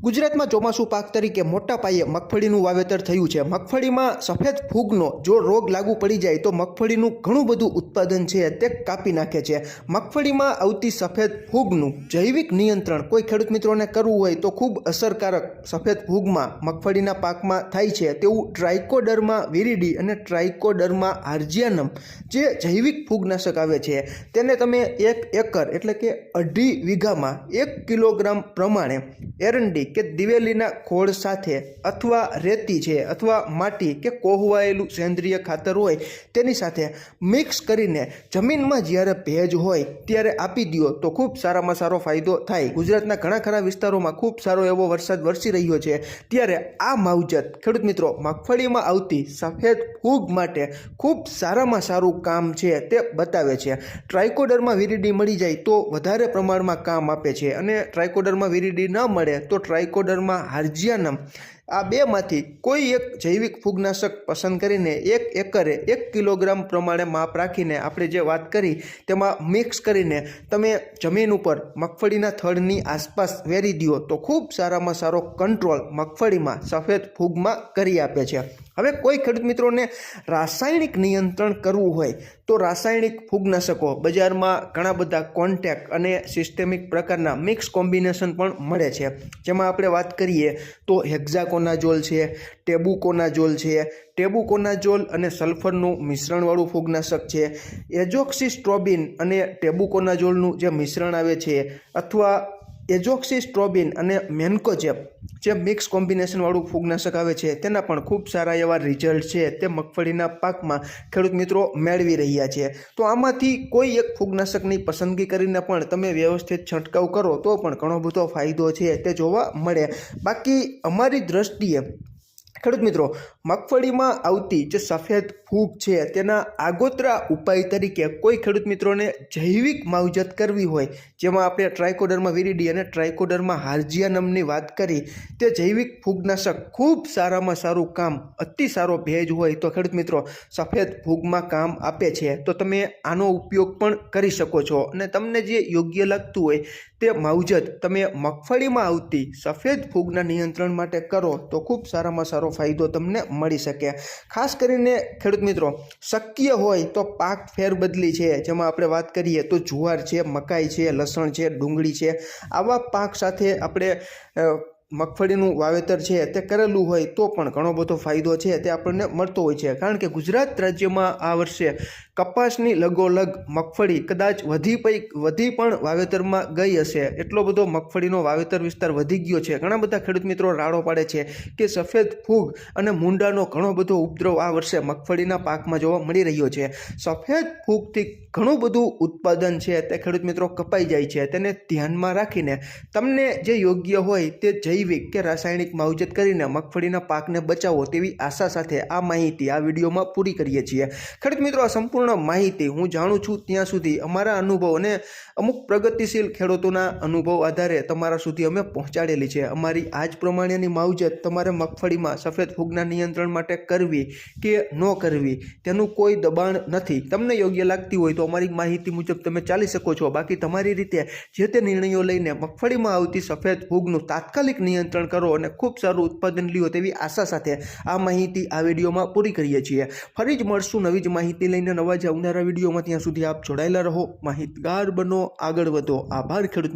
ગુજરાતમાં ચોમાસું પાક તરીકે મોટા પાયે મગફળીનું વાવેતર થયું છે. મગફળીમાં સફેદ ફૂગનો જો રોગ લાગુ પડી જાય તો મગફળીનું ઘણું બધું ઉત્પાદન છે તે કાપી નાખે છે. મગફળીમાં આવતી સફેદ ફૂગનું જૈવિક નિયંત્રણ કોઈ ખેડૂત મિત્રોને કરવું હોય તો ખૂબ અસરકારક સફેદ ફૂગમાં મગફળીના પાકમાં થાય છે. તેવું ટ્રાઇકોડર્મા વિરીડી અને ટ્રાઇકોડર્મા આર્જિયાનમ જે જૈવિક ફૂગનાશક આવે છે તેને તમે એક એકર એટલે કે અઢી વીઘામાં એક કિલોગ્રામ પ્રમાણે એરંડી કે દિવેલીના ખોળ સાથે અથવા રેતી છે અથવા માટી કે કોહવાયેલું સેન્દ્રિય ખાતર હોય, તેની સાથે મિક્સ કરીને જમીનમાં જ્યારે ભેજ હોય ત્યારે આપી દો તો ખૂબ સારામાં સારો ફાયદો થાય. ગુજરાતના ઘણા ખરા વિસ્તારોમાં ખૂબ સારો એવો વરસાદ વરસી રહ્યો છે. ત્યારે આ માવજત, ખેડૂત મિત્રો, મગફળીમાં આવતી સફેદ ફૂગ માટે ખૂબ સારામાં સારું કામ છે તે બતાવે છે. ટ્રાઇકોડરમાં વિરીડી મળી જાય તો વધારે પ્રમાણમાં કામ આપે છે અને ટ્રાઇકોડરમાં વિરીડી ન મળે તો ટ્રાઇકોડરમાં હાર્જિયાનમ આ બેમાંથી કોઈ એક જૈવિક ફૂગનાશક પસંદ કરીને એક એકરે એક કિલોગ્રામ પ્રમાણે માપ રાખીને આપણે જે વાત કરી, તેમાં મિક્સ કરીને તમે જમીન ઉપર મગફળીના થડની આસપાસ વેરી દો તો ખૂબ સારામાં સારો કંટ્રોલ મગફળીમાં સફેદ ફૂગમાં કરી આપે છે. હવે કોઈ ખેડૂત મિત્રોને રાસાયણિક નિયંત્રણ કરવું હોય તો રાસાયણિક ફૂગનાશકો બજારમાં ઘણા બધા કોન્ટેક અને સિસ્ટેમિક પ્રકારના મિક્સ કોમ્બિનેશન પણ મળે છે. જેમાં આપણે વાત કરીએ તો હેક્ઝાકોનાઝોલ છે ટેબુકોનાઝોલ છે. ટેબુકોનાઝોલ અને સલ્ફરનું મિશ્રણવાળું ફૂગનાશક છે. એજોક્સિસ્ટ્રોબિન અને ટેબુકોનાઝોલનું જે મિશ્રણ આવે છે, અથવા એજોક્સિસ્ટ્રોબિન અને મેન્કોજેપ જે મિક્સ કોમ્બિનેશનવાળું ફૂગનાશક આવે છે, તેના પણ ખૂબ સારા એવા રિઝલ્ટ છે તે મગફળીના પાકમાં ખેડૂત મિત્રો મેળવી રહ્યા છે. તો આમાંથી કોઈ એક ફૂગનાશકની પસંદગી કરીને પણ તમે વ્યવસ્થિત છંટકાવ કરો તો પણ ઘણો બધો ફાયદો છે, તે જોવા મળે. બાકી અમારી દ્રષ્ટિએ ખેડૂત મિત્રો, મગફળીમાં આવતી જે સફેદ ફૂગ છે, તેના આગોતરા ઉપાય તરીકે કોઈ ખેડૂત મિત્રોને જૈવિક માવજત કરવી હોય, જેમાં આપણે ટ્રાયકોડરમાં વિરીડી અને ટ્રાયકોડરમાં હાર્જિયાનમની વાત કરી, તે જૈવિક ફૂગનાશક ખૂબ સારામાં સારું કામ, અતિ સારો ભેજ હોય તો ખેડૂત મિત્રો સફેદ ફૂગમાં કામ આપે છે. તો તમે આનો ઉપયોગ પણ કરી શકો છો. અને તમને જે યોગ્ય લાગતું હોય તે માવજત તમે મગફળીમાં આવતી સફેદ ફૂગના નિયંત્રણ માટે કરો તો ખૂબ સારામાં સારો ફાયદો તમને મળી શકે. ખાસ કરીને ખેડૂત મિત્રો, શક્ય હોય તો પાક ફેરબદલી છે. જેમાં આપણે વાત કરીએ તો જુવાર છે, મકાઈ છે, લસણ છે, ડુંગળી છે. આવા પાક સાથે આપણે મગફળીનું વાવેતર છે, તે કરેલું હોય તો પણ ઘણો બધો ફાયદો છે, તે આપણને મળતો હોય છે. કારણ કે ગુજરાત રાજ્યમાં આ વર્ષે કપાસની લગોલગ મગફળી કદાચ વધી પઈ, વધી પણ વાવેતરમાં ગઈ હશે. એટલો બધો મગફળીનો વાવેતર વિસ્તાર વધી ગયો છે. ઘણા બધા ખેડૂત મિત્રો રાડો પાડે છે કે સફેદ ફૂગ અને મૂંડાનો ઘણો બધો ઉપદ્રવ આ વર્ષે મગફળીના પાકમાં જોવા મળી રહ્યો છે. સફેદ ફૂગથી ઘણું બધું ઉત્પાદન છે, તે ખેડૂત મિત્રો કપાઈ જાય છે. તેને ધ્યાનમાં રાખીને તમને જે યોગ્ય હોય તે જૈવિક કે રાસાયણિક માવજત કરીને મગફળીના પાકને બચાવો તેવી આશા સાથે આ માહિતી આ વિડીયોમાં પૂરી કરીએ છીએ. ખેડૂત મિત્રો, આ સંપૂર્ણ માહિતી હું જાણું છું ત્યાં સુધી અમારા અનુભવ અને અમુક પ્રગતિશીલ ખેડૂતોના અનુભવ આધારે તમારા સુધી અમે પહોંચાડેલી છે. અમારી આ જ પ્રમાણેની માવજત તમારે મગફળીમાં સફેદ ફૂગના નિયંત્રણ માટે કરવી કે ન કરવી તેનું કોઈ દબાણ નથી. તમને યોગ્ય લાગતી હોય તો અમારી માહિતી મુજબ તમે ચાલી શકો છો. બાકી તમારી રીતે જે તે નિર્ણયો લઈને મગફળીમાં આવતી સફેદ ફૂગનું તાત્કાલિક નિયંત્રણ કરો અને ખૂબ સારું ઉત્પાદન લ્યો તેવી આશા સાથે આ માહિતી આ વિડીયોમાં પૂરી કરીએ છીએ. ફરી જ મળશું નવી જ માહિતી લઈને નવા જ આવનારા વિડીયોમાં. ત્યાં સુધી આપ જોડાયેલા રહો. માહિતગાર બનો, આગળ વધો. આભાર ખેડૂત